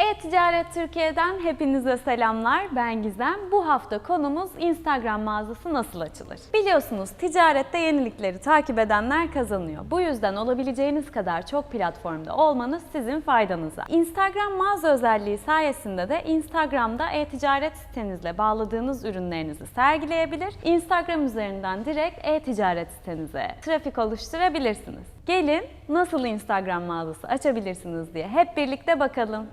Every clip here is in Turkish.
E-Ticaret Türkiye'den hepinize selamlar. Ben Gizem. Bu hafta konumuz Instagram mağazası nasıl açılır? Biliyorsunuz ticarette yenilikleri takip edenler kazanıyor. Bu yüzden olabileceğiniz kadar çok platformda olmanız sizin faydanıza. Instagram mağaza özelliği sayesinde de Instagram'da e-ticaret sitenizle bağladığınız ürünlerinizi sergileyebilir. Instagram üzerinden direkt e-ticaret sitenize trafik oluşturabilirsiniz. Gelin nasıl Instagram mağazası açabilirsiniz diye hep birlikte bakalım.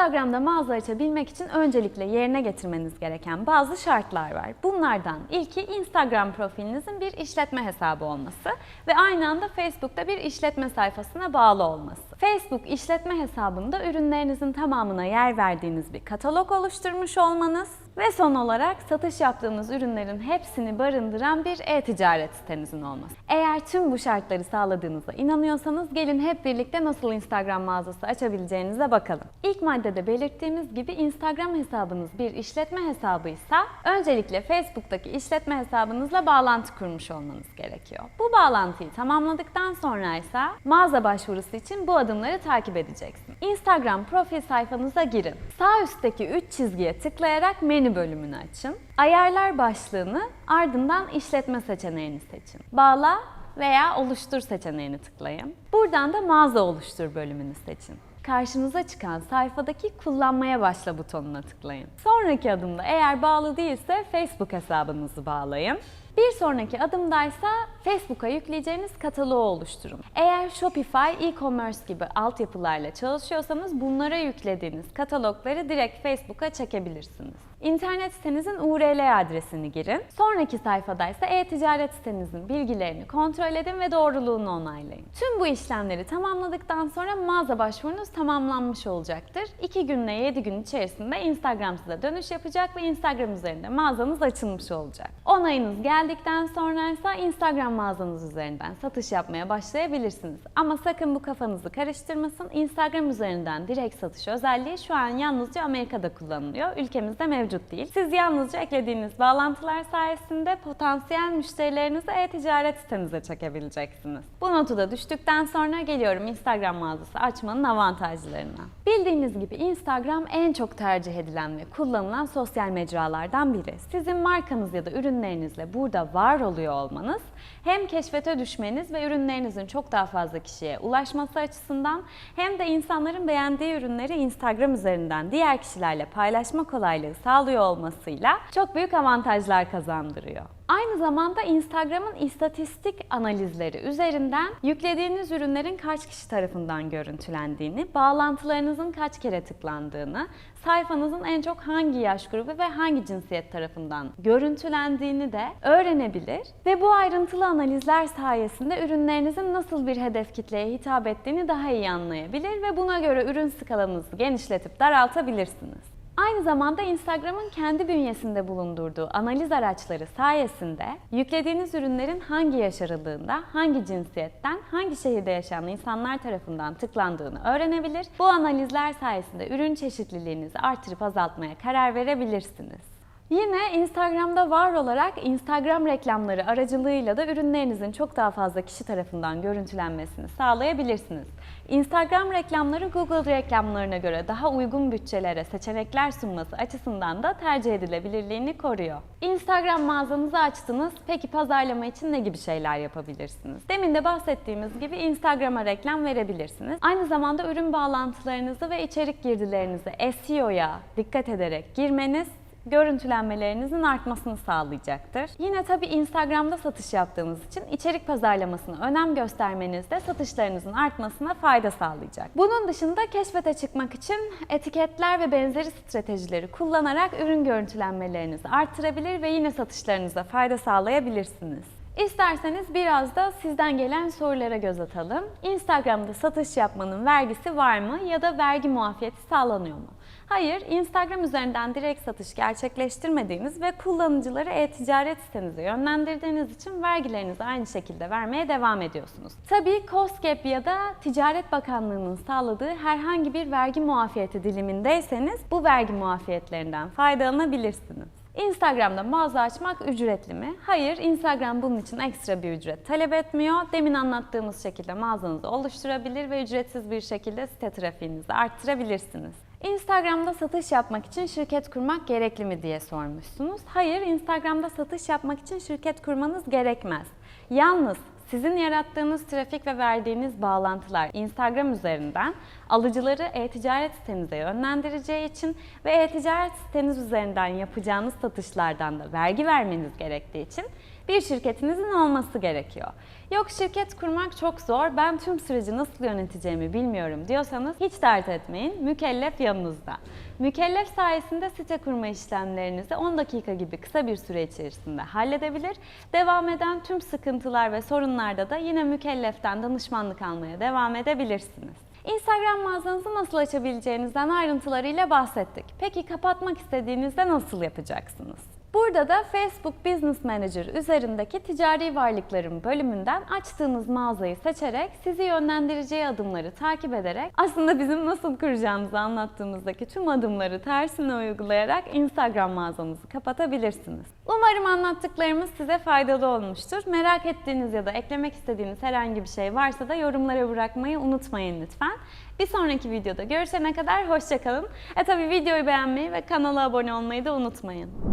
Instagram'da mağaza açabilmek için öncelikle yerine getirmeniz gereken bazı şartlar var. Bunlardan ilki Instagram profilinizin bir işletme hesabı olması ve aynı anda Facebook'ta bir işletme sayfasına bağlı olması. Facebook işletme hesabında ürünlerinizin tamamına yer verdiğiniz bir katalog oluşturmuş olmanız ve son olarak satış yaptığınız ürünlerin hepsini barındıran bir e-ticaret sitenizin olması. Eğer tüm bu şartları sağladığınıza inanıyorsanız gelin hep birlikte nasıl Instagram mağazası açabileceğinize bakalım. İlk maddede belirttiğimiz gibi Instagram hesabınız bir işletme hesabıysa öncelikle Facebook'taki işletme hesabınızla bağlantı kurmuş olmanız gerekiyor. Bu bağlantıyı tamamladıktan sonra ise mağaza başvurusu için bu adımları takip edeceksin. Instagram profil sayfanıza girin. Sağ üstteki 3 çizgiye tıklayarak menü bölümünü açın. Ayarlar başlığını ardından işletme seçeneğini seçin. Bağla veya oluştur seçeneğini tıklayın. Buradan da mağaza oluştur bölümünü seçin. Karşınıza çıkan sayfadaki kullanmaya başla butonuna tıklayın. Sonraki adımda eğer bağlı değilse Facebook hesabınızı bağlayın. Bir sonraki adımdaysa Facebook'a yükleyeceğiniz kataloğu oluşturun. Eğer Shopify, e-commerce gibi altyapılarla çalışıyorsanız bunlara yüklediğiniz katalogları direkt Facebook'a çekebilirsiniz. İnternet sitenizin URL adresini girin. Sonraki sayfadaysa e-ticaret sitenizin bilgilerini kontrol edin ve doğruluğunu onaylayın. Tüm bu işlemleri tamamladıktan sonra mağaza başvurunuz tamamlanmış olacaktır. 2 günle 7 gün içerisinde Instagram size dönüş yapacak ve Instagram üzerinde mağazanız açılmış olacak. Onayınız geldikten sonra ise Instagram mağazanız üzerinden satış yapmaya başlayabilirsiniz. Ama sakın bu kafanızı karıştırmasın. Instagram üzerinden direkt satış özelliği şu an yalnızca Amerika'da kullanılıyor. Ülkemizde mevcut değil. Siz yalnızca eklediğiniz bağlantılar sayesinde potansiyel müşterilerinizi e-ticaret sitenize çekebileceksiniz. Bu notu da düştükten sonra geliyorum Instagram mağazası açmanın avantajlarına. Bildiğiniz gibi Instagram en çok tercih edilen ve kullanılan sosyal mecralardan biri. Sizin markanız ya da ürünlerinizle burada var oluyor olmanız hem keşfete düşmeniz ve ürünlerinizin çok daha fazla kişiye ulaşması açısından hem de insanların beğendiği ürünleri Instagram üzerinden diğer kişilerle paylaşma kolaylığı sağlıyor olmasıyla çok büyük avantajlar kazandırıyor. Aynı zamanda Instagram'ın istatistik analizleri üzerinden yüklediğiniz ürünlerin kaç kişi tarafından görüntülendiğini, bağlantılarınızın kaç kere tıklandığını, sayfanızın en çok hangi yaş grubu ve hangi cinsiyet tarafından görüntülendiğini de öğrenebilir ve bu ayrıntılı analizler sayesinde ürünlerinizin nasıl bir hedef kitleye hitap ettiğini daha iyi anlayabilir ve buna göre ürün skalanızı genişletip daraltabilirsiniz. Aynı zamanda Instagram'ın kendi bünyesinde bulundurduğu analiz araçları sayesinde yüklediğiniz ürünlerin hangi yaş aralığında, hangi cinsiyetten, hangi şehirde yaşayan insanlar tarafından tıklandığını öğrenebilir. Bu analizler sayesinde ürün çeşitliliğinizi artırıp azaltmaya karar verebilirsiniz. Yine Instagram'da var olarak Instagram reklamları aracılığıyla da ürünlerinizin çok daha fazla kişi tarafından görüntülenmesini sağlayabilirsiniz. Instagram reklamları Google reklamlarına göre daha uygun bütçelere seçenekler sunması açısından da tercih edilebilirliğini koruyor. Instagram mağazanızı açtınız. Peki pazarlama için ne gibi şeyler yapabilirsiniz? Demin de bahsettiğimiz gibi Instagram'a reklam verebilirsiniz. Aynı zamanda ürün bağlantılarınızı ve içerik girdilerinizi SEO'ya dikkat ederek girmeniz görüntülenmelerinizin artmasını sağlayacaktır. Yine tabi Instagram'da satış yaptığınız için içerik pazarlamasına önem göstermeniz de satışlarınızın artmasına fayda sağlayacak. Bunun dışında keşfete çıkmak için etiketler ve benzeri stratejileri kullanarak ürün görüntülenmelerinizi artırabilir ve yine satışlarınıza fayda sağlayabilirsiniz. İsterseniz biraz da sizden gelen sorulara göz atalım. Instagram'da satış yapmanın vergisi var mı ya da vergi muafiyeti sağlanıyor mu? Hayır, Instagram üzerinden direkt satış gerçekleştirmediğiniz ve kullanıcıları e-ticaret sitenize yönlendirdiğiniz için vergilerinizi aynı şekilde vermeye devam ediyorsunuz. Tabii COSGAP ya da Ticaret Bakanlığı'nın sağladığı herhangi bir vergi muafiyeti dilimindeyseniz bu vergi muafiyetlerinden faydalanabilirsiniz. Instagram'da mağaza açmak ücretli mi? Hayır, Instagram bunun için ekstra bir ücret talep etmiyor. Demin anlattığımız şekilde mağazanızı oluşturabilir ve ücretsiz bir şekilde site trafiğinizi arttırabilirsiniz. Instagram'da satış yapmak için şirket kurmak gerekli mi diye sormuşsunuz. Hayır, Instagram'da satış yapmak için şirket kurmanız gerekmez. Yalnız sizin yarattığınız trafik ve verdiğiniz bağlantılar Instagram üzerinden alıcıları e-ticaret sitenize yönlendireceği için ve e-ticaret siteniz üzerinden yapacağınız satışlardan da vergi vermeniz gerektiği için bir şirketinizin olması gerekiyor. Yok şirket kurmak çok zor, ben tüm süreci nasıl yöneteceğimi bilmiyorum diyorsanız hiç dert etmeyin, mükellef yanınızda. Mükellef sayesinde site kurma işlemlerinizi 10 dakika gibi kısa bir süre içerisinde halledebilir. Devam eden tüm sıkıntılar ve sorunlarda da yine mükelleften danışmanlık almaya devam edebilirsiniz. Instagram mağazanızı nasıl açabileceğinizden ayrıntılarıyla bahsettik. Peki kapatmak istediğinizde nasıl yapacaksınız? Burada da Facebook Business Manager üzerindeki ticari varlıkların bölümünden açtığınız mağazayı seçerek sizi yönlendireceği adımları takip ederek aslında bizim nasıl kuracağımızı anlattığımızdaki tüm adımları tersine uygulayarak Instagram mağazanızı kapatabilirsiniz. Umarım anlattıklarımız size faydalı olmuştur. Merak ettiğiniz ya da eklemek istediğiniz herhangi bir şey varsa da yorumlara bırakmayı unutmayın lütfen. Bir sonraki videoda görüşene kadar hoşçakalın. E tabi videoyu beğenmeyi ve kanala abone olmayı da unutmayın.